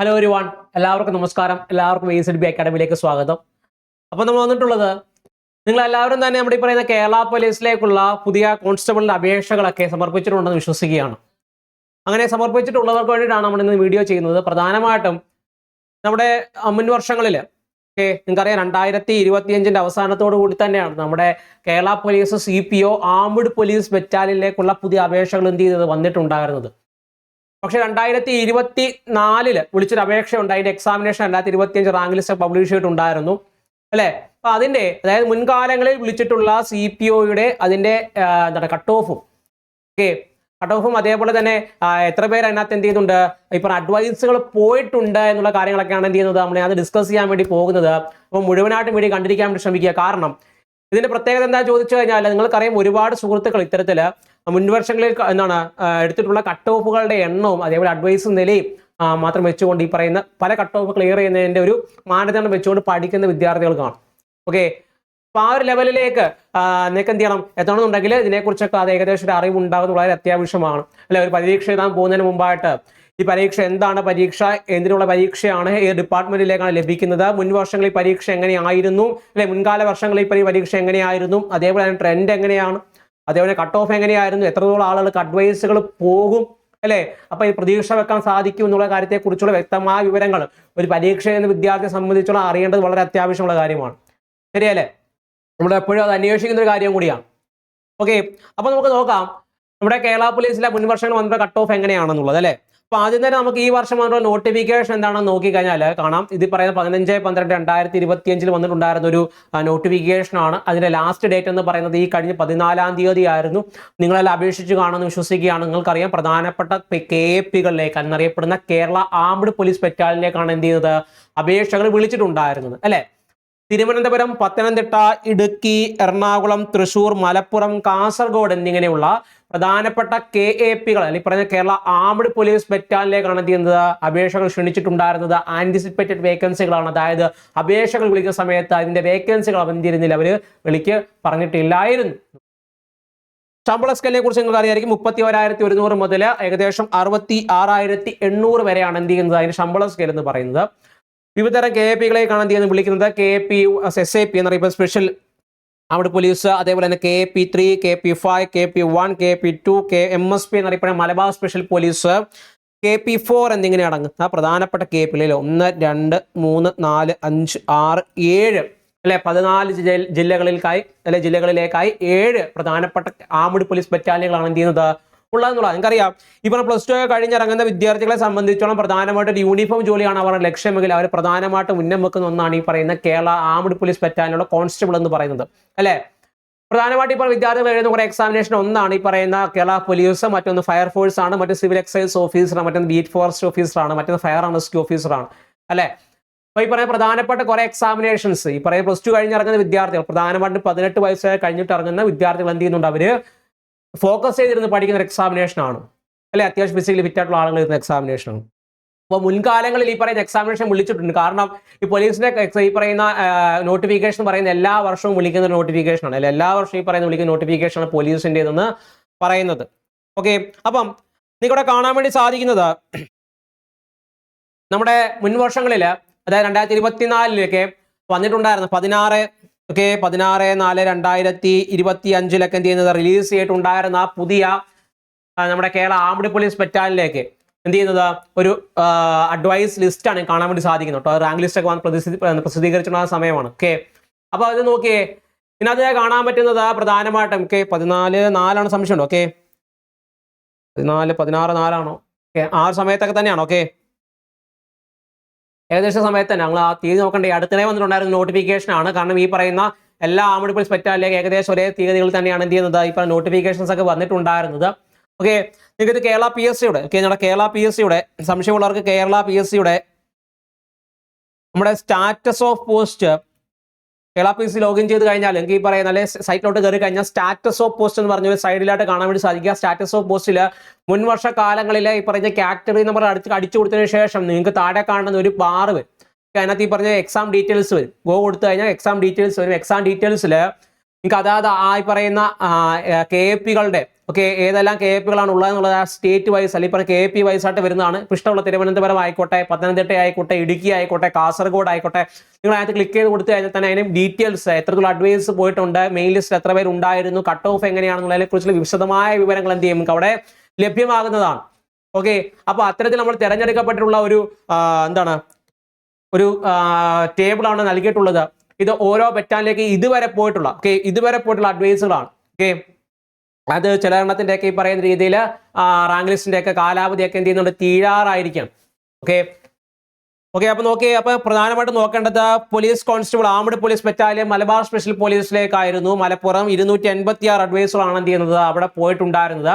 Hello ഒരു one എല്ലാവർക്കും നമസ്കാരം. എല്ലാവർക്കും എ സി ബി അക്കാഡമിയിലേക്ക് സ്വാഗതം. അപ്പോൾ നമ്മൾ വന്നിട്ടുള്ളത് നിങ്ങൾ എല്ലാവരും തന്നെ നമ്മുടെ ഈ പറയുന്ന കേരള പോലീസിലേക്കുള്ള പുതിയ കോൺസ്റ്റബിളിന്റെ അപേക്ഷകളൊക്കെ സമർപ്പിച്ചിട്ടുണ്ടെന്ന് വിശ്വസിക്കുകയാണ്. അങ്ങനെ സമർപ്പിച്ചിട്ടുള്ളവർക്ക് വേണ്ടിയിട്ടാണ് നമ്മൾ ഇന്ന് വീഡിയോ ചെയ്യുന്നത്. പ്രധാനമായിട്ടും നമ്മുടെ മുൻ വർഷങ്ങളിൽ ഓക്കെ നിങ്ങൾക്കറിയാം രണ്ടായിരത്തി ഇരുപത്തിയഞ്ചിന്റെ അവസാനത്തോടു കൂടി തന്നെയാണ് നമ്മുടെ Kerala police C P O armed police ബറ്റാലിയനിലേക്കുള്ള പുതിയ അപേക്ഷകൾ എന്ത് ചെയ്തത്? വന്നിട്ടുണ്ടായിരുന്നത്. പക്ഷെ രണ്ടായിരത്തി ഇരുപത്തി നാലിൽ വിളിച്ചൊരു അപേക്ഷ ഉണ്ട് അതിന്റെ എക്സാമിനേഷൻ രണ്ടായിരത്തി ഇരുപത്തി അഞ്ച് റാങ്ക് ലിസ്റ്റ് പബ്ലിഷ് ചെയ്തിട്ടുണ്ടായിരുന്നു. അല്ലെ? അപ്പൊ അതിന്റെ അതായത് മുൻകാലങ്ങളിൽ വിളിച്ചിട്ടുള്ള സി പി ഒയുടെ അതിന്റെ എന്താണ് കട്ട് ഓഫും ഓക്കെ? കട്ട് ഓഫും അതേപോലെ തന്നെ എത്ര പേര് അതിനകത്ത് എന്ത് ചെയ്യുന്നുണ്ട്? ഇപ്പൊ അഡ്വൈസുകൾ പോയിട്ടുണ്ട് എന്നുള്ള കാര്യങ്ങളൊക്കെയാണ് എന്ത് ചെയ്യുന്നത്? നമ്മൾ അത് ഡിസ്കസ് ചെയ്യാൻ വേണ്ടി പോകുന്നത്. അപ്പോൾ മുഴുവനായിട്ടും വേണ്ടി കണ്ടിരിക്കാൻ വേണ്ടി ശ്രമിക്കുക. കാരണം ഇതിന്റെ പ്രത്യേകത എന്താ ചോദിച്ചു കഴിഞ്ഞാൽ നിങ്ങൾക്കറിയാം ഒരുപാട് സുഹൃത്തുക്കൾ ഇത്തരത്തിൽ മുൻവർഷങ്ങളിൽ എന്താണ് എടുത്തിട്ടുള്ള കട്ട് ഓഫുകളുടെ എണ്ണവും അതേപോലെ അഡ്വൈസ് നിലയും മാത്രം വെച്ചുകൊണ്ട് ഈ പറയുന്ന പല കട്ട് ഓഫ് ക്ലിയർ ചെയ്യുന്നതിന്റെ ഒരു മാനദണ്ഡം വെച്ചുകൊണ്ട് പഠിക്കുന്ന വിദ്യാർത്ഥികൾ കാണും. ഓക്കെ അപ്പോൾ ആ ഒരു ലെവലിലേക്ക് നിങ്ങൾക്ക് എന്ത് ചെയ്യണം? എത്തണമെന്നുണ്ടെങ്കിൽ ഇതിനെക്കുറിച്ചൊക്കെ അത് ഏകദേശം ഒരു അറിവ് ഉണ്ടാകുന്നത് വളരെ അത്യാവശ്യമാണ്. അല്ലെ ഒരു പരീക്ഷ എഴുതാൻ പോകുന്നതിന് മുമ്പായിട്ട് ഈ പരീക്ഷ എന്താണ് പരീക്ഷ എന്തിനുള്ള പരീക്ഷയാണ് ഏത് ഡിപ്പാർട്ട്മെന്റിലേക്കാണ് ലഭിക്കുന്നത്. മുൻ വർഷങ്ങളിൽ പരീക്ഷ എങ്ങനെയായിരുന്നു? അല്ലെ മുൻകാല വർഷങ്ങളിൽ പരീക്ഷ എങ്ങനെയായിരുന്നു? അതേപോലെ തന്നെ ട്രെൻഡ് എങ്ങനെയാണ്? അതേപോലെ കട്ട് ഓഫ് എങ്ങനെയായിരുന്നു? എത്രത്തോളം ആളുകൾക്ക് അഡ്വൈസുകൾ പോകും? അല്ലേ? അപ്പൊ ഈ പ്രതീക്ഷ വെക്കാൻ സാധിക്കും എന്നുള്ള കാര്യത്തെക്കുറിച്ചുള്ള വ്യക്തമായ വിവരങ്ങൾ ഒരു പരീക്ഷ എന്ന വിദ്യാർത്ഥിയെ സംബന്ധിച്ചുള്ള അറിയേണ്ടത് വളരെ അത്യാവശ്യമുള്ള കാര്യമാണ്. ശരിയല്ലേ? നമ്മൾ എപ്പോഴും അത് അന്വേഷിക്കുന്ന ഒരു കാര്യം കൂടിയാണ്. ഓക്കെ അപ്പൊ നമുക്ക് നോക്കാം. നമ്മുടെ കേരള പോലീസിലെ മുൻവർഷങ്ങൾ വന്നിട്ട് കട്ട് ഓഫ് എങ്ങനെയാണെന്നുള്ളത് അല്ലെ? അപ്പൊ ആദ്യം തന്നെ നമുക്ക് ഈ വർഷം വന്നിട്ടുള്ള നോട്ടിഫിക്കേഷൻ എന്താണെന്ന് നോക്കിക്കഴിഞ്ഞാൽ കാണാം. ഇത് പറയുന്ന പതിനഞ്ച് പന്ത്രണ്ട് രണ്ടായിരത്തി ഇരുപത്തിയഞ്ചിൽ വന്നിട്ടുണ്ടായിരുന്ന ഒരു നോട്ടിഫിക്കേഷൻ ആണ്. അതിന്റെ ലാസ്റ്റ് ഡേറ്റ് എന്ന് പറയുന്നത് ഈ കഴിഞ്ഞ പതിനാലാം തീയതി ആയിരുന്നു നിങ്ങളെല്ലാം അപേക്ഷിച്ച് കാണുമെന്ന് വിശ്വസിക്കുകയാണ്. നിങ്ങൾക്കറിയാം പ്രധാനപ്പെട്ട കെ എ പികളിലേക്ക് എന്നറിയപ്പെടുന്ന കേരള ആംഡ് പോലീസ് ബറ്റാലിയനിലേക്കാണ് എന്ത് ചെയ്യുന്നത് അപേക്ഷകൾ വിളിച്ചിട്ടുണ്ടായിരുന്നത്. അല്ലേ? തിരുവനന്തപുരം പത്തനംതിട്ട ഇടുക്കി എറണാകുളം തൃശൂർ മലപ്പുറം കാസർഗോഡ് എന്നിങ്ങനെയുള്ള പ്രധാനപ്പെട്ട കെ എ പികൾ അല്ലെങ്കിൽ പറഞ്ഞ കേരള ആംഡ് പോലീസ് ബറ്റാലിയനിലേക്കാണ് എന്ത് ചെയ്യുന്നത്? അപേക്ഷകൾ ക്ഷണിച്ചിട്ടുണ്ടായിരുന്നത്. ആന്റിസിപ്പേറ്റഡ് വേക്കൻസികളാണ് അതായത് അപേക്ഷകൾ വിളിക്കുന്ന സമയത്ത് അതിന്റെ വേക്കൻസികൾ അവന്തിരുന്നില്ല അവർ വിളിക്ക് പറഞ്ഞിട്ടില്ലായിരുന്നു. ശമ്പള സ്കെയിലിനെ കുറിച്ച് നിങ്ങൾക്ക് അറിയായിരിക്കും മുപ്പത്തി ഒരായിരത്തി ഒരുന്നൂറ് മുതൽ ഏകദേശം അറുപത്തി ആറായിരത്തി എണ്ണൂറ് വരെയാണ് എന്ത് ചെയ്യുന്നത്? അതിന്റെ ശമ്പള സ്കെയിൽ എന്ന് പറയുന്നത്. വിവിധതരം കെ എ പികളെ ചെയ്യുന്നത്? വിളിക്കുന്നത് K A P S A P എന്നറിയപ്പെടുന്ന സ്പെഷ്യൽ അവിടെ പോലീസ് അതേപോലെ തന്നെ K P three K P five K P one K P two K M S P എന്നറിയപ്പെടുന്ന Malabar special police K P four എന്നിങ്ങനെ അടങ്ങുന്ന പ്രധാനപ്പെട്ട കെ പികളിൽ ഒന്ന് രണ്ട് മൂന്ന് നാല് അഞ്ച് ആറ് ഏഴ് അല്ലെ? പതിനാല് ജില്ലകളിലേക്കായി അല്ലെ? ജില്ലകളിലേക്കായി ഏഴ് പ്രധാനപ്പെട്ട ആമുടി പോലീസ് ബറ്റാലിയനുകളാണ് എന്ത് ചെയ്യുന്നത്? ഉള്ളതെന്നുള്ളത് നിങ്ങൾക്കറിയാം ഇപ്പോൾ പ്ലസ് ടു ഒക്കെ കഴിഞ്ഞിറങ്ങുന്ന വിദ്യാർത്ഥികളെ സംബന്ധിച്ചോളം പ്രധാനമായിട്ടും യൂണിഫോം ജോലിയാണ് അവരുടെ ലക്ഷ്യമെങ്കിൽ അവർ പ്രധാനമായിട്ട് ഉന്നം വെക്കുന്ന ഒന്നാണ് ഈ പറയുന്ന കേരള ആംഡ് പോലീസ് പറ്റാനുള്ള കോൺസ്റ്റബിൾ എന്ന് പറയുന്നത്. അല്ലേ? പ്രധാനമായിട്ട് ഇപ്പോൾ വിദ്യാർത്ഥികൾ എഴുതുന്ന കുറെ എക്സാമിനേഷൻ ഒന്നാണ് ഈ പറയുന്ന കേരള പോലീസ് മറ്റൊന്ന് ഫയർ ഫോഴ്സ് ആണ് മറ്റൊന്ന് സിവിൽ എക്സൈസ് ഓഫീസറാണ് മറ്റൊന്ന് ബീറ്റ് ഫോറസ്റ്റ് ഓഫീസറാണ് മറ്റൊന്ന് ഫയർ ആൻഡ് റെസ്ക്യൂ ഓഫീസറാണ് അല്ലേ? അപ്പൊ ഈ പറയുന്ന പ്രധാനപ്പെട്ട കുറെ എക്സാമിനേഷൻസ് ഈ പറയുന്ന പ്ലസ് ടു കഴിഞ്ഞിറങ്ങുന്ന വിദ്യാർത്ഥികൾ പ്രധാനമായിട്ടും പതിനെട്ട് വയസ്സ് കഴിഞ്ഞിട്ട് ഇറങ്ങുന്ന വിദ്യാർത്ഥികൾ എന്ത് ചെയ്യുന്നുണ്ട് അവർ? ഫോക്കസ് ചെയ്തിരുന്ന് പഠിക്കുന്ന ഒരു എക്സാമിനേഷൻ ആണ്. അല്ലെ? അത്യാവശ്യം ഫിസിക്കലി ഫിറ്റ് ആയിട്ടുള്ള ആളുകൾ ഇരുന്ന എക്സാമിനേഷൻ ആണ്. അപ്പോൾ മുൻകാലങ്ങളിൽ ഈ പറയുന്ന എക്സാമിനേഷൻ വിളിച്ചിട്ടുണ്ട്. കാരണം ഈ പോലീസിന്റെ ഈ പറയുന്ന നോട്ടിഫിക്കേഷൻ പറയുന്ന എല്ലാ വർഷവും വിളിക്കുന്ന നോട്ടിഫിക്കേഷൻ ആണ്. അല്ലെ? എല്ലാ വർഷവും ഈ പറയുന്ന വിളിക്കുന്ന നോട്ടിഫിക്കേഷൻ ആണ് പോലീസിന്റെ എന്ന് പറയുന്നത്. ഓക്കെ അപ്പം നിങ്ങളുടെ കാണാൻ വേണ്ടി സാധിക്കുന്നത് നമ്മുടെ മുൻവർഷങ്ങളിൽ അതായത് രണ്ടായിരത്തി ഇരുപത്തിനാലിലൊക്കെ വന്നിട്ടുണ്ടായിരുന്നു പതിനാറ് ഓക്കെ പതിനാറ് നാല് രണ്ടായിരത്തി ഇരുപത്തി അഞ്ചിലൊക്കെ എന്ത് ചെയ്യുന്നത്? റിലീസ് ചെയ്തിട്ടുണ്ടായിരുന്ന പുതിയ നമ്മുടെ കേരള ആംബുഡി പോലീസ് ബറ്റാലിലേക്ക് എന്ത് ചെയ്യുന്നത്? ഒരു അഡ്വൈസ് ലിസ്റ്റ് ആണ് കാണാൻ വേണ്ടി സാധിക്കുന്നത് കേട്ടോ. റാങ്ക് ലിസ്റ്റ് ഒക്കെ വന്ന് പ്രസിദ്ധി പ്രസിദ്ധീകരിച്ചിട്ടുള്ള സമയമാണ്. ഓക്കെ അപ്പൊ അത് നോക്കിയേ ഇതിനകത്ത് കാണാൻ പറ്റുന്നത് പ്രധാനമായിട്ടും ഓക്കെ പതിനാല് നാലാണ് സംശയമുണ്ടോ ഓക്കെ പതിനാല് പതിനാറ് നാലാണോ? ഓക്കെ ആ സമയത്തൊക്കെ തന്നെയാണോ? ഓക്കെ ഏകദേശം സമയത്ത് ഞങ്ങൾ ആ തീയതി നോക്കണ്ടേ. അടുത്തിടെ വന്നിട്ടുണ്ടായിരുന്ന നോട്ടിഫിക്കേഷൻ ആണ്. കാരണം ഈ പറയുന്ന എല്ലാ ആംഡ് പോലീസ് ബറ്റാലിലേക്ക് ഏകദേശം ഒരേ തീയതികളിൽ തന്നെയാണ് എന്ത് ചെയ്യുന്നത്? പറയുന്ന നോട്ടിഫിക്കേഷൻസ് ഒക്കെ വന്നിട്ടുണ്ടായിരുന്നത്. ഓക്കെ നിങ്ങൾക്ക് കേരള പി എസ് സിയുടെ ഓക്കെ നമ്മുടെ കേരള പി എസ് സിയുടെ സംശയമുള്ളവർക്ക് കേരള പി എസ് സിയുടെ നമ്മുടെ status of post Kerala P C login ചെയ്ത് കഴിഞ്ഞാൽ എനിക്ക് ഈ പറയുന്ന അല്ലെ സൈറ്റിലോട്ട് കയറി കഴിഞ്ഞാൽ സ്റ്റാറ്റസ് ഓഫ് പോസ്റ്റ് എന്ന് പറഞ്ഞ ഒരു സൈഡിലായിട്ട് കാണാൻ വേണ്ടി സാധിക്കുക. സ്റ്റാറ്റസ് ഓഫ് പോസ്റ്റിൽ മുൻവർഷ കാലങ്ങളിലെ ഈ പറഞ്ഞ കാറ്റഗറി നമ്പർ അടിച്ച് അടിച്ചു കൊടുത്തതിന് ശേഷം നിങ്ങൾക്ക് താഴെ കാണുന്ന ഒരു ബാർ വരും. അതിനകത്ത് ഈ പറഞ്ഞ എക്സാം ഡീറ്റെയിൽസ് വരും. ഗോ കൊടുത്തു കഴിഞ്ഞാൽ എക്സാം ഡീറ്റെയിൽസ് വരും. എക്സാം ഡീറ്റെയിൽസിൽ നിങ്ങൾക്ക് അതായത് ആ ഈ പറയുന്ന കെ എ പികളുടെ ഓക്കെ ഏതെല്ലാം കെ എ പികളാണ് ഉള്ളത് എന്നുള്ളത് ആ സ്റ്റേറ്റ് വൈസ് അല്ലെങ്കിൽ പറഞ്ഞ കെ എ പി വൈസ് ആയിട്ട് വരുന്നതാണ്. ഇഷ്ടമുള്ള തിരുവനന്തപുരം ആയിക്കോട്ടെ പത്തനംതിട്ട ആയിക്കോട്ടെ ഇടുക്കി ആയിക്കോട്ടെ കാസർഗോഡ് ആയിക്കോട്ടെ നിങ്ങൾ അതിനകത്ത് ക്ലിക്ക് ചെയ്ത് കൊടുത്തു കഴിഞ്ഞാൽ തന്നെ അതിന് ഡീറ്റെയിൽസ് എത്രത്തോളം അഡ്വൈസ് പോയിട്ടുണ്ട് മെയിൻ ലിസ്റ്റ് എത്ര പേര് ഉണ്ടായിരുന്നു കട്ട് ഓഫ് എങ്ങനെയാണെന്നുള്ളതിനെ കുറിച്ചുള്ള വിശദമായ വിവരങ്ങൾ എന്ത് ചെയ്യും നമുക്ക് അവിടെ ലഭ്യമാകുന്നതാണ്. ഓക്കെ അപ്പോൾ അത്തരത്തിൽ നമ്മൾ തിരഞ്ഞെടുക്കപ്പെട്ടിട്ടുള്ള ഒരു എന്താണ് ഒരു ടേബിളാണ് നൽകിയിട്ടുള്ളത്. ഇത് ഓരോ പെറ്റാനിലേക്ക് ഇതുവരെ പോയിട്ടുള്ള ഓക്കെ ഇതുവരെ പോയിട്ടുള്ള അഡ്വൈസുകളാണ് ഓക്കെ അത് ചില എണ്ണത്തിന്റെ ഒക്കെ ഈ പറയുന്ന രീതിയിൽ റാങ്ക് ലിസ്റ്റിന്റെ ഒക്കെ കാലാവധി ഒക്കെ എന്ത് ചെയ്യുന്നുണ്ട്? തീരാറായിരിക്കാം. ഓക്കെ. ഓക്കെ അപ്പൊ നോക്കി അപ്പൊ പ്രധാനമായിട്ടും നോക്കേണ്ടത് police constable armed police battalion Malabar special പോലീസിലേക്കായിരുന്നു Malappuram ഇരുന്നൂറ്റി എൺപത്തി ആറ് അഡ്വൈസുകളാണ് എന്ത് ചെയ്യുന്നത്? അവിടെ പോയിട്ടുണ്ടായിരുന്നത്.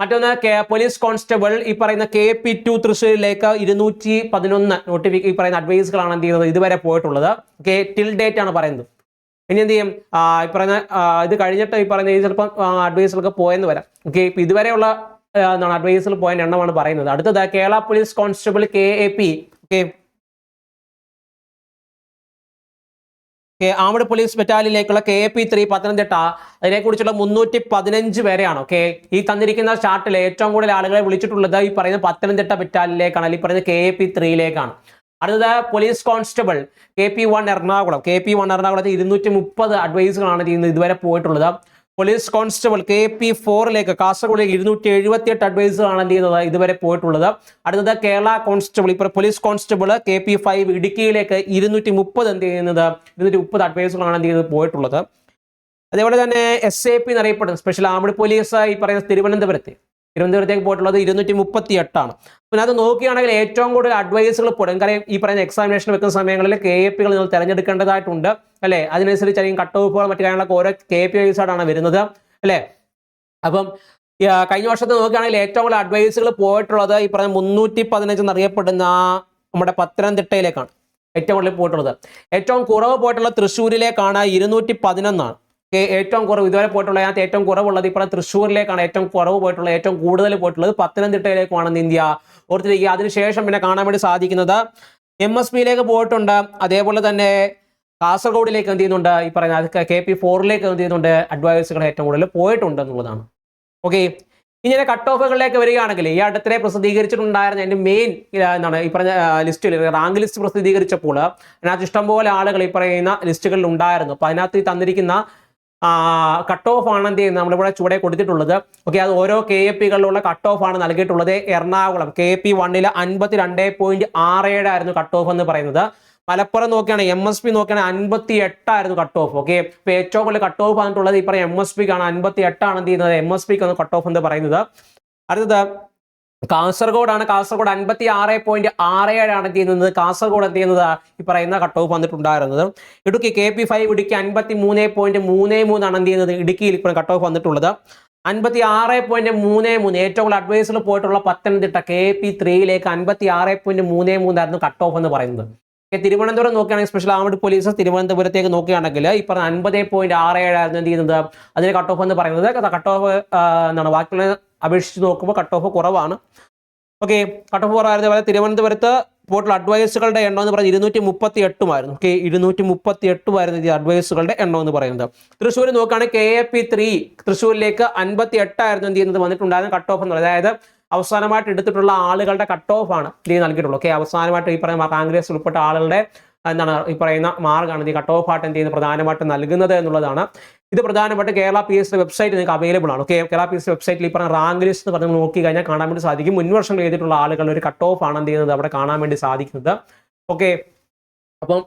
മറ്റൊന്ന് പോലീസ് കോൺസ്റ്റബിൾ ഈ പറയുന്ന കെ പി ടു തൃശ്ശൂരിലേക്ക് ഇരുന്നൂറ്റി പതിനൊന്ന് നോട്ടിഫിക്ക ഈ പറയുന്ന അഡ്വൈസുകളാണ് എന്ത് ചെയ്യുന്നത്? ഇതുവരെ പോയിട്ടുള്ളത്. ഓക്കെ ടിൽ ഡേറ്റ് ആണ് പറയുന്നത്. ഇനി എന്ത് ചെയ്യും? ഈ പറഞ്ഞ ഇത് കഴിഞ്ഞിട്ട് ഈ പറയുന്ന ചിലപ്പോൾ ചിലപ്പം അഡ്വൈസുകളൊക്കെ പോയെന്ന് വരാം. ഓക്കെ ഇപ്പൊ ഇതുവരെയുള്ള എന്താണ് അഡ്വൈസിൽ പോയതിന്റെ എണ്ണമാണ് പറയുന്നത്. അടുത്തത് Kerala police constable K A P okay armed police ബറ്റാലിയനിലേക്കുള്ള K A P three Pathanamthitta. അതിനെക്കുറിച്ചുള്ള മുന്നൂറ്റി പതിനഞ്ച് പേരെയാണ്. ഓക്കെ ഈ തന്നിരിക്കുന്ന ചാർട്ടിൽ ഏറ്റവും കൂടുതൽ ആളുകളെ വിളിച്ചിട്ടുള്ളത് ഈ പറയുന്ന പത്തനംതിട്ട ബറ്റാലിയനിലേക്കാണ് അല്ലെങ്കിൽ പറയുന്ന കെ എ പി ത്രീയിലേക്കാണ് അടുത്തത് police constable K P one Ernakulam. K P one എറണാകുളത്ത് ഇരുന്നൂറ്റി മുപ്പത് അഡ്വൈസുകളാണ് ചെയ്യുന്നത് ഇതുവരെ പോയിട്ടുള്ളത്. പോലീസ് കോൺസ്റ്റബിൾ കെ പി ഫോറിലേക്ക് കാസർഗോഡിലേക്ക് ഇരുന്നൂറ്റി എഴുപത്തി എട്ട് അഡ്വൈസുകളാണ് എന്ത് ചെയ്യുന്നത്? ഇതുവരെ പോയിട്ടുള്ളത്. അടുത്തത് കേരള കോൺസ്റ്റബിൾ ഇപ്പോൾ police constable K P five ഇടുക്കിയിലേക്ക് ഇരുന്നൂറ്റി മുപ്പത് എന്ത് ചെയ്യുന്നത്? ഇരുന്നൂറ്റി മുപ്പത് അഡ്വൈസുകളാണ് എന്ത് ചെയ്യുന്നത്? പോയിട്ടുള്ളത്. അതേപോലെ തന്നെ എസ് എ പി എന്നറിയപ്പെടുന്നത് സ്പെഷ്യൽ ആർമഡ് പോലീസ് ഈ പറയുന്ന തിരുവനന്തപുരത്ത്. തിരുവനന്തപുരത്തേക്ക് പോയിട്ടുള്ളത് ഇരുന്നൂറ്റി മുപ്പത്തി എട്ടാണ് പിന്നെ അത് നോക്കുകയാണെങ്കിൽ ഏറ്റവും കൂടുതൽ അഡ്വൈസുകൾ പോടും കാര്യം ഈ പറയുന്ന എക്സാമിനേഷൻ വെക്കുന്ന സമയങ്ങളിൽ കെ എ പികൾ നിങ്ങൾ തിരഞ്ഞെടുക്കേണ്ടതായിട്ടുണ്ട്. അല്ലേ? അല്ലെങ്കിൽ കട്ട് ഓഫുകൾ മറ്റു കാര്യങ്ങളൊക്കെ ഓരോ കെ പി വൈസായിട്ടാണ് വരുന്നത്. അല്ലേ? അപ്പം കഴിഞ്ഞ വർഷത്തെ നോക്കുകയാണെങ്കിൽ ഏറ്റവും കൂടുതൽ അഡ്വൈസുകൾ പോയിട്ടുള്ളത് ഈ പറഞ്ഞ മുന്നൂറ്റി പതിനഞ്ച് എന്നറിയപ്പെടുന്ന നമ്മുടെ പത്തനംതിട്ടയിലേക്കാണ്. ഏറ്റവും കൂടുതൽ പോയിട്ടുള്ളത്. ഏറ്റവും കുറവ് പോയിട്ടുള്ള തൃശ്ശൂരിലേക്കാണ് ഇരുന്നൂറ്റി പതിനൊന്നാണ് ഏറ്റവും കുറവ്. ഇതുവരെ പോയിട്ടുള്ള അതിനകത്ത് ഏറ്റവും കുറവുള്ളത് ഇപ്പോൾ തൃശ്ശൂരിലേക്കാണ് ഏറ്റവും കുറവ് പോയിട്ടുള്ളത് ഏറ്റവും കൂടുതൽ പോയിട്ടുള്ളത്. പത്തനംതിട്ടയിലേക്കുമാണ് ഇന്ത്യ ഓർത്തിരിക്കുക. അതിനുശേഷം പിന്നെ കാണാൻ വേണ്ടി സാധിക്കുന്നത് എം എസ് പിയിലേക്ക് പോയിട്ടുണ്ട്. അതേപോലെ തന്നെ കാസർഗോഡിലേക്ക് എന്ത് ചെയ്യുന്നുണ്ട്? ഈ പറയുന്ന കെ പി ഫോറിലേക്ക് എന്ത് ചെയ്യുന്നുണ്ട്? അഡ്വൈസുകൾ ഏറ്റവും കൂടുതൽ പോയിട്ടുണ്ട് എന്നുള്ളതാണ് ഓക്കെ ഇങ്ങനെ കട്ട് ഓഫുകളിലേക്ക് വരികയാണെങ്കിൽ ഈ അടുത്തിടെ പ്രസിദ്ധീകരിച്ചിട്ടുണ്ടായിരുന്ന എന്റെ മെയിൻ എന്താണ് ഈ പറഞ്ഞ ലിസ്റ്റിൽ റാങ്ക് ലിസ്റ്റ് പ്രസിദ്ധീകരിച്ചപ്പോൾ അതിനകത്ത് ഇഷ്ടംപോലെ ആളുകൾ ഈ പറയുന്ന ലിസ്റ്റുകളിൽ ഉണ്ടായിരുന്നു. അപ്പോൾ അതിനകത്ത് തന്നിരിക്കുന്ന കട്ട് ഓഫ് ആണ് എന്ത് ചെയ്യുന്നത്? നമ്മളിവിടെ ചുവടെ കൊടുത്തിട്ടുള്ളത്. ഓക്കെ അത് ഓരോ കെ എ പികളിലുള്ള കട്ട് ഓഫ് ആണ് നൽകിയിട്ടുള്ളത്. എറണാകുളം കെ പി വണ്ണിൽ അൻപത്തി രണ്ട് പോയിന്റ് ആറ് ഏഴ് ആയിരുന്നു കട്ട് ഓഫ് എന്ന് പറയുന്നത്. മലപ്പുറം നോക്കിയാണ് എം എസ് പി നോക്കുകയാണെങ്കിൽ അൻപത്തി എട്ടായിരുന്നു കട്ട് ഓഫ് ഓക്കെ ഇപ്പൊ ഏറ്റവും കൂടുതൽ കട്ട് ഓഫ് വന്നിട്ടുള്ളത് ഈ പറയുന്ന എം എസ് പിക്കാണ് അൻപത്തി എട്ടാണ് എന്ത് ചെയ്യുന്നത്? എം എസ് പിക്ക് കട്ട് ഓഫ് എന്ന് പറയുന്നത്. അടുത്തത് കാസർഗോഡാണ്. കാസർഗോഡ് അൻപത്തി ആറ് പോയിന്റ് ആറ് ഏഴാണ് എന്ത് ചെയ്യുന്നത്? കാസർഗോഡ് എന്ത് ചെയ്യുന്നത്? ഈ പറയുന്ന കട്ട് ഓഫ് വന്നിട്ടുണ്ടായിരുന്നത്. Idukki K P five Idukki അൻപത്തി മൂന്ന് പോയിന്റ് മൂന്ന് മൂന്നാണ് എന്ത് ചെയ്യുന്നത്? ഇടുക്കിയിൽ ഇപ്പോൾ കട്ട് ഓഫ് വന്നിട്ടുള്ളത്. അൻപത്തി ആറ് പോയിന്റ് മൂന്ന് മൂന്ന്. ഏറ്റവും കൂടുതൽ അഡ്വൈസിൽ പോയിട്ടുള്ള പത്തനംതിട്ട കെ പി ത്രീയിലേക്ക് അൻപത്തി ആറ് പോയിന്റ് മൂന്ന് മൂന്നായിരുന്നു കട്ട് ഓഫ് എന്ന് പറയുന്നത്. തിരുവനന്തപുരം നോക്കുകയാണെങ്കിൽ സ്പെഷ്യൽ ആർമഡ് പോലീസ് തിരുവനന്തപുരത്തേക്ക് നോക്കുകയാണെങ്കിൽ ഇപ്പൊ അൻപത് പോയിന്റ് ആറ് ഏഴായിരുന്നു എന്ത് ചെയ്യുന്നത്? അതിന് കട്ട് ഓഫ് എന്ന് പറയുന്നത്. കട്ട് ഓഫ് എന്താണ്? ബാക്കിയുള്ള അപേക്ഷിച്ച് നോക്കുമ്പോൾ കട്ട് ഓഫ് കുറവാണ് ഓക്കെ കട്ട് ഓഫ് കുറവായിരുന്ന പോലെ തിരുവനന്തപുരത്ത് ടോട്ടൽ അഡ്വൈസുകളുടെ എണ്ണം എന്ന് പറയുന്നത് ഇരുന്നൂറ്റി മുപ്പത്തി എട്ടുമായിരുന്നു ഓക്കെ ഇരുന്നൂറ്റി മുപ്പത്തി എട്ടുമായിരുന്നു ഈ അഡ്വൈസുകളുടെ എണ്ണം എന്ന് പറയുന്നത് തൃശ്ശൂർ നോക്കുകയാണെങ്കിൽ കെ എ പി ത്രീ തൃശ്ശൂരിലേക്ക് അൻപത്തി എട്ടായിരുന്നു എന്ത് ചെയ്യുന്നത് വന്നിട്ടുണ്ടായിരുന്നു കട്ട് ഓഫ് എന്ന് പറയുന്നത് അതായത് അവസാനമായിട്ട് എടുത്തിട്ടുള്ള ആളുകളുടെ കട്ട് ഓഫ് ആണ് ഇത് നൽകിയിട്ടുള്ളൂ ഓക്കെ അവസാനമായിട്ട് ഈ പറയുന്ന കോൺഗ്രസ് ഉൾപ്പെട്ട ആളുകളുടെ എന്താണ് ഈ പറയുന്ന മാർഗമാണ് ഈ കട്ട് ഓഫ് ആയിട്ട് എന്ത് ചെയ്യുന്നത്? പ്രധാനമായിട്ട് നൽകുന്നത് എന്നുള്ളതാണ്. ഇത് പ്രധാനമായിട്ട് കേരള പി എസ് വെബ്സൈറ്റ് നിങ്ങൾക്ക് അവൈലബിൾ ആണ്. ഓക്കെ കേരള പി എസ് വെബ്സൈറ്റിൽ ഈ പറഞ്ഞ റാങ്ക് ലിസ്റ്റ് എന്ന് പറഞ്ഞ് നോക്കി കഴിഞ്ഞാൽ കാണാൻ വേണ്ടി സാധിക്കും. മുൻ ചെയ്തിട്ടുള്ള ആളുകളുടെ ഒരു കട്ട് ഓഫ് ആണ് എന്ത് ചെയ്യുന്നത്? അവിടെ കാണാൻ വേണ്ടി സാധിക്കുന്നത്. ഓക്കെ അപ്പം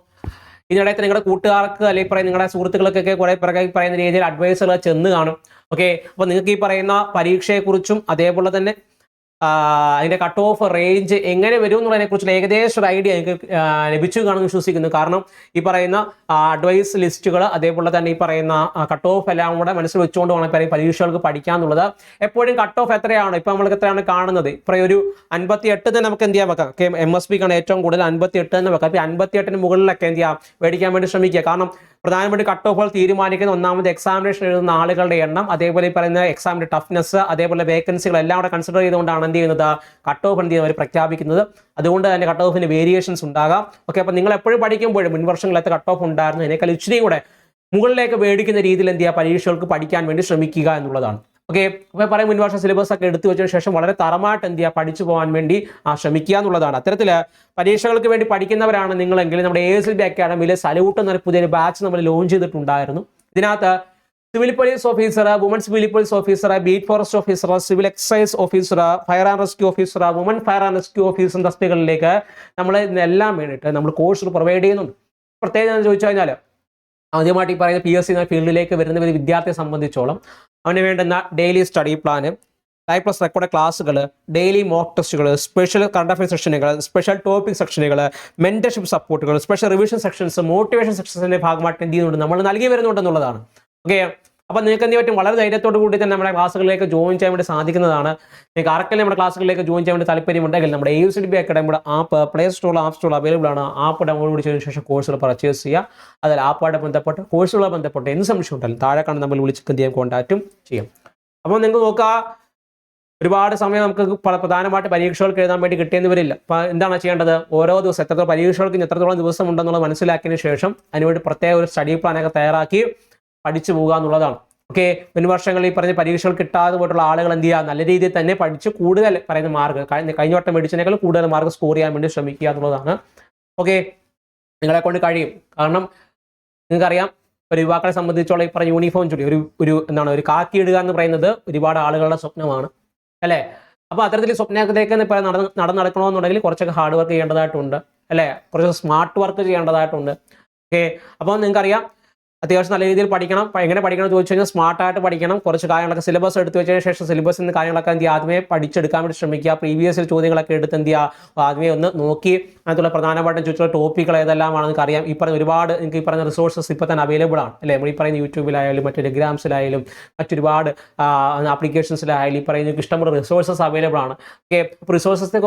ഇതിനിടയിൽ നിങ്ങളുടെ കൂട്ടുകാർക്ക് അല്ലെങ്കിൽ പറയുന്ന നിങ്ങളുടെ സുഹൃത്തുക്കൾക്കൊക്കെ കുറെ പിറകെ പറയുന്ന രീതിയിൽ അഡ്വൈസുകൾ ചെന്ന് കാണും. ഓക്കെ അപ്പൊ നിങ്ങൾക്ക് ഈ പറയുന്ന പരീക്ഷയെക്കുറിച്ചും അതേപോലെ തന്നെ അതിന്റെ കട്ട് ഓഫ് റേഞ്ച് എങ്ങനെ വരും എന്നുള്ളതിനെ കുറിച്ചുള്ള ഏകദേശം ഒരു ഐഡിയ എനിക്ക് ലഭിച്ചു കാണുമെന്ന് വിശ്വസിക്കുന്നു. കാരണം ഈ പറയുന്ന അഡ്വൈസ് ലിസ്റ്റുകൾ അതേപോലെ തന്നെ ഈ പറയുന്ന കട്ട് ഓഫ് എല്ലാം കൂടെ മനസ്സിൽ വെച്ചുകൊണ്ട് വേണം പരീക്ഷകൾക്ക് പഠിക്കാന്നുള്ളത് എപ്പോഴും കട്ട് ഓഫ് എത്രയാണ്? ഇപ്പൊ നമ്മൾക്ക് എത്രയാണ് കാണുന്നത്? ഇപ്പൊ ഒരു അൻപത്തി എട്ട് തന്നെ നമുക്ക് എന്ത് ചെയ്യാൻ വെക്കാം? എം എസ് പിക്കാണ് ഏറ്റവും കൂടുതൽ അൻപത്തി എട്ട് തന്നെ വെക്കാം. ഇപ്പം അൻപത്തി എട്ടിന് മുകളിലൊക്കെ എന്ത് ചെയ്യാം? മേടിക്കാൻ വേണ്ടി ശ്രമിക്കുക. കാരണം പ്രധാനമായിട്ട് കട്ട് ഓഫുകൾ തീരുമാനിക്കുന്ന ഒന്നാമത് എക്സാമിനേഷൻ എഴുതുന്ന ആളുകളുടെ എണ്ണം അതേപോലെ പറയുന്ന എക്സാമിന്റെ ടഫ്നെസ് അതേപോലെ വേക്കൻസികൾ എല്ലാം കൂടെ കൺസിഡർ ചെയ്തുകൊണ്ടാണ് എന്ത് ചെയ്യുന്നത് കട്ട് ഓഫ് എന്ത് ചെയ്യുന്നത് അവർ പ്രഖ്യാപിക്കുന്നത്. അതുകൊണ്ട് തന്നെ കട്ട് ഓഫിന് വേരിയേഷൻസ് ഉണ്ടാകാം. ഓക്കെ അപ്പോൾ നിങ്ങൾ എപ്പോഴും പഠിക്കുമ്പോഴും മുൻ വർഷങ്ങളിലത്തെ കട്ട് ഓഫ് ഉണ്ടായിരുന്നു. അതിനേക്കാൾ ഇച്ചിരി കൂടെ മുകളിലേക്ക് മേടിക്കുന്ന രീതിയിൽ എന്ത് ചെയ്യുക പരീക്ഷകൾക്ക് പഠിക്കാൻ വേണ്ടി ശ്രമിക്കുക എന്നുള്ളതാണ്. ഓക്കെ അപ്പോൾ പറയും മുൻവർഷ സിലബസ് ഒക്കെ എടുത്തു വെച്ചതിന് ശേഷം വളരെ തറമായിട്ട് എന്ത് ചെയ്യുക പഠിച്ചു പോകാൻ വേണ്ടി ശ്രമിക്കുക എന്നുള്ളതാണ്. അത്തരത്തിൽ പരീക്ഷകൾക്ക് വേണ്ടി പഠിക്കുന്നവരാണ് നിങ്ങളെങ്കിൽ നമ്മുടെ എ എസ് എൽ ബി അക്കാഡമിയിൽ സലൂട്ട് എന്നൊരു പുതിയൊരു ബാച്ച് നമ്മൾ ലോഞ്ച് ചെയ്തിട്ടുണ്ടായിരുന്നു. ഇതിനകത്ത് civil police officer women's civil police officer beat forest officer civil excise officer fire and rescue officer woman fire and rescue officer തസ്തികളിലേക്ക് നമ്മൾ ഇതിനെല്ലാം വേണ്ടിയിട്ട് നമ്മൾ കോഴ്സ് പ്രൊവൈഡ് ചെയ്യുന്നുണ്ട്. പ്രത്യേകം എന്ന് ചോദിച്ചു കഴിഞ്ഞാൽ ആദ്യമായിട്ട് ഈ പറയുന്ന പി എസ് സി എന്ന ഫീൽഡിലേക്ക് വരുന്ന ഒരു വിദ്യാർത്ഥിയെ സംബന്ധിച്ചോളം അവന് വേണ്ടുന്ന daily study plan live plus record ക്ലാസ്സുകൾ ഡെയിലി മോക്ക് ടെസ്റ്റുകൾ സ്പെഷ്യൽ കറണ്ട് അഫയർ സെക്ഷനുകൾ സ്പെഷ്യൽ ടോപ്പിക് സെക്ഷനുകൾ മെന്റർഷിപ്പ് സപ്പോർട്ടുകൾ സ്പെഷ്യൽ റിവിഷൻ സെക്ഷൻസ് മോട്ടിവേഷൻ സെക്ഷൻസിന്റെ ഭാഗമായിട്ട് എന്ത് ചെയ്യുന്നുണ്ട് നമ്മൾ നൽകി വരുന്നുണ്ടെന്നുള്ളതാണ് ഓക്കെ അപ്പോൾ നിങ്ങൾക്ക് എന്ത് പറ്റും? വളരെ ധൈര്യത്തോടു കൂടി തന്നെ നമ്മുടെ ക്ലാസ്സുകളിലേക്ക് ജോയിൻ ചെയ്യാൻ വേണ്ടി സാധിക്കുന്നതാണ്. നിങ്ങൾക്ക് ആർക്കെങ്കിലും നമ്മുടെ ക്ലാസ്സുകളിലേക്ക് ജോയിൻ ചെയ്യാൻ വേണ്ടി താല്പര്യമുണ്ടെങ്കിൽ നമ്മുടെ എ സി ബി അക്കാഡമിയുടെ ആപ്പ് പ്ലേ സ്റ്റോറിൽ ആപ്പ് സ്റ്റോറിൽ അവൈലബിൾ ആണ്. ആപ്പ് ഡൗൺലോഡ് ചെയ്തതിനു ശേഷം കോഴ്സുകൾ പർച്ചേസ് ചെയ്യുക. അതിൽ ആപ്പായിട്ട് ബന്ധപ്പെട്ട് കോഴ്സുകളെ ബന്ധപ്പെട്ട് എന്ത് സംശയം ഉണ്ടെങ്കിലും താഴെ കാണുന്ന നമ്മൾ വിളിച്ച് എന്ത് ചെയ്യാം? കോൺടാക്റ്റും ചെയ്യാം. അപ്പോൾ നിങ്ങൾക്ക് നോക്കുക ഒരുപാട് സമയം നമുക്ക് പ്രധാനമായിട്ട് പരീക്ഷകൾക്ക് എഴുതാൻ വേണ്ടി കിട്ടിയെന്ന് വരില്ല അപ്പോൾ എന്താണ് ചെയ്യേണ്ടത്? ഓരോ ദിവസം എത്രത്തോളം പരീക്ഷകൾക്ക് എത്രത്തോളം ദിവസം ഉണ്ടെന്നുള്ളത് മനസ്സിലാക്കിയതിന് ശേഷം അതിനുവേണ്ടി പ്രത്യേക ഒരു സ്റ്റഡി പ്ലാനൊക്കെ തയ്യാറാക്കി പഠിച്ചു പോകുക എന്നുള്ളതാണ്. ഓക്കെ മുൻ വർഷങ്ങളിൽ പറഞ്ഞ പരീക്ഷകൾ കിട്ടാതെ പോയിട്ടുള്ള ആളുകൾ എന്ത് ചെയ്യുക? നല്ല രീതിയിൽ തന്നെ പഠിച്ച് കൂടുതൽ പറയുന്ന മാർക്ക് കഴിഞ്ഞ വട്ടം മേടിച്ചതിനേക്കാൾ കൂടുതൽ മാർക്ക് സ്കോർ ചെയ്യാൻ വേണ്ടി ശ്രമിക്കുക എന്നുള്ളതാണ്. ഓക്കെ നിങ്ങളെ കൊണ്ട് കഴിയും. കാരണം നിങ്ങൾക്കറിയാം ഒരു യുവാക്കളെ സംബന്ധിച്ചോളം ഈ പറഞ്ഞ യൂണിഫോം ചുടി ഒരു ഒരു എന്താണ് ഒരു കാക്കി ഇടുക എന്ന് പറയുന്നത് ഒരുപാട് ആളുകളുടെ സ്വപ്നമാണ്. അല്ലേ? അപ്പോൾ അത്തരത്തിൽ സ്വപ്നത്തിലേക്ക് നടന്ന് നടക്കണമെന്നുണ്ടെങ്കിൽ കുറച്ചൊക്കെ ഹാർഡ് വർക്ക് ചെയ്യേണ്ടതായിട്ടുണ്ട്. അല്ലേ? കുറച്ച് സ്മാർട്ട് വർക്ക് ചെയ്യേണ്ടതായിട്ടുണ്ട്. ഓക്കെ അപ്പോൾ നിങ്ങൾക്കറിയാം അത്യാവശ്യം നല്ല രീതിയിൽ പഠിക്കണം. എങ്ങനെ പഠിക്കണം എന്ന് ചോദിച്ചു കഴിഞ്ഞാൽ സ്മാർട്ടായിട്ട് പഠിക്കണം. കുറച്ച് കാര്യങ്ങളൊക്കെ സിലബസ് എടുത്തു വെച്ചതിന് ശേഷം സിലബസിൽ നിന്ന് കാര്യങ്ങളൊക്കെ എന്ത് ആദ്യമേ പഠിച്ചെടുക്കാൻ വേണ്ടി ശ്രമിക്കുക. പ്രീവിയസ് ചോദ്യങ്ങളൊക്കെ എടുത്ത് എന്ത് ചെയ്യുക? ആദ്യമേ ഒന്ന് നോക്കി. അതിനുള്ള പ്രധാനമായിട്ടും ചോദിച്ചുള്ള ടോപ്പിക്കുകൾ ഏതെല്ലാമാണെന്ന് നിങ്ങൾക്ക് അറിയാം. ഈ പറഞ്ഞ ഒരുപാട് നിങ്ങൾക്ക് ഈ പറഞ്ഞ റിസോഴ്സസ് ഇപ്പോൾ തന്നെ അവൈലബിൾ ആണ്. അല്ലേ? നമ്മൾ ഈ പറയുന്ന യൂട്യൂബിലായാലും മറ്റു ടെലിഗ്രാംസിലായാലും മറ്റൊരുപാട് ആപ്ലിക്കേഷൻസിലായാലും ഈ പറയുന്ന ഇഷ്ടംപോലെ റിസോഴ്സസ് അവൈലബിൾ ആണ്. ഓക്കെ റിസോഴ്സസ്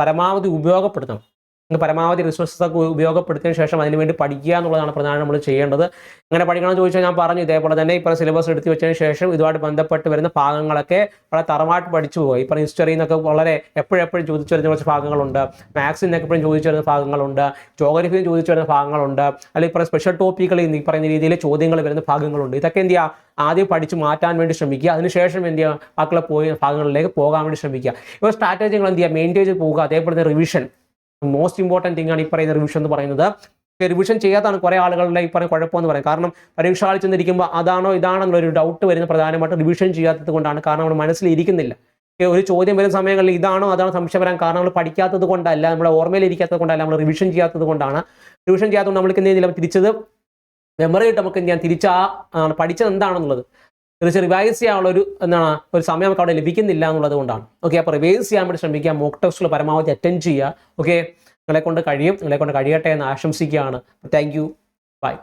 പരമാവധി ഉപയോഗപ്പെടുത്തണം. നിങ്ങൾക്ക് പരമാവധി റിസോഴ്സസ് ഒക്കെ ഉപയോഗപ്പെടുത്തിയതിനു ശേഷം അതിനുവേണ്ടി പഠിക്കുക എന്നുള്ളതാണ് പ്രധാനം നമ്മൾ ചെയ്യേണ്ടത്. അങ്ങനെ പഠിക്കണം എന്ന് ചോദിച്ചാൽ ഞാൻ പറഞ്ഞു ഇതേപോലെ തന്നെ ഇപ്പോൾ സിലബസ് എടുത്ത് വെച്ചതിന് ശേഷം ഇതുമായിട്ട് ബന്ധപ്പെട്ട് വരുന്ന ഭാഗങ്ങളൊക്കെ വളരെ തറമായിട്ട് പഠിച്ചു പോകും ഇപ്പോൾ ഹിസ്റ്ററിയിൽ നിന്നൊക്കെ വളരെ എപ്പോഴെപ്പോഴും ചോദിച്ചു വരുന്ന കുറച്ച് ഭാഗങ്ങളുണ്ട്. മാത്സിൽ നിന്നൊക്കെ എപ്പോഴും ചോദിച്ചു വരുന്ന ഭാഗങ്ങളുണ്ട്. ജോഗ്രഫിയിൽ ചോദിച്ചു വരുന്ന ഭാഗങ്ങളുണ്ട്. അല്ലെങ്കിൽ ഇപ്പോൾ സ്പെഷ്യൽ ടോപ്പിക്കുകളിൽ ഈ പറയുന്ന രീതിയിൽ ചോദ്യങ്ങൾ വരുന്ന ഭാഗങ്ങളുണ്ട്. ഇതൊക്കെ എന്ത് ചെയ്യുക? ആദ്യം പഠിച്ച് മാറ്റാൻ വേണ്ടി ശ്രമിക്കുക. അതിനുശേഷം എന്ത് ചെയ്യുക? ബാക്കിയുള്ള പോയി ഭാഗങ്ങളിലേക്ക് പോകാൻ വേണ്ടി ശ്രമിക്കുക. ഇപ്പോൾ സ്ട്രാറ്റജികൾ എന്ത് ചെയ്യുക? മെയിന്റെയിൻ ചെയ്ത് പോവുക. അതേപോലെ തന്നെ റിവിഷൻ മോസ്റ്റ് ഇമ്പോർട്ടന്റ് തിങ് ആണ് ഈ പറയുന്ന റിവിഷൻ എന്ന് പറയുന്നത്. റിവിഷൻ ചെയ്യാത്താണ് കുറേ ആളുകളുടെ ഈ പറയുന്ന കുഴപ്പമെന്ന് പറയും കാരണം പരീക്ഷ ആളിൽ ചെന്നിരിക്കുമ്പോൾ അതാണോ ഇതാണോ എന്നുള്ളൊരു ഡൗട്ട് വരുന്ന പ്രധാനമായിട്ട് റിവിഷൻ ചെയ്യാത്തത് കൊണ്ടാണ്. കാരണം നമ്മുടെ മനസ്സിലിരിക്കുന്നില്ല ഒരു ചോദ്യം വരുന്ന സമയങ്ങളിൽ ഇതാണോ അതാണോ സംശയം വരാൻ കാരണം നമ്മൾ പഠിക്കാത്തത് കൊണ്ടല്ല നമ്മുടെ ഓർമ്മയിൽ ഇരിക്കാത്തത് കൊണ്ടല്ല നമ്മൾ റിവിഷൻ ചെയ്യാത്തത് കൊണ്ടാണ്. റിവിഷൻ ചെയ്യാത്തതുകൊണ്ട് നമ്മൾക്ക് എന്തെങ്കിലും തിരിച്ചത് മെമ്മറി ആയിട്ട് നമുക്ക് എന്ത് ചെയ്യാൻ തിരിച്ച് ആ പഠിച്ചത് എന്താണെന്നുള്ളത്. തിരിച്ച് റിവൈസ് ചെയ്യാനുള്ള ഒരു എന്താണ് ഒരു സമയം നമുക്ക് അവിടെ ലഭിക്കുന്നില്ല എന്നുള്ളത് കൊണ്ടാണ്. ഓക്കെ അപ്പോൾ റിവൈസ് ചെയ്യാൻ വേണ്ടി ശ്രമിക്കുക മോക്ക് ടെസ്റ്റുകൾ പരമാവധി അറ്റൻഡ് ചെയ്യുക. ഓക്കെ നിങ്ങളെ കൊണ്ട് കഴിയും നിങ്ങളെ കൊണ്ട് കഴിയട്ടെ എന്ന് ആശംസിക്കുകയാണ്. Thank you by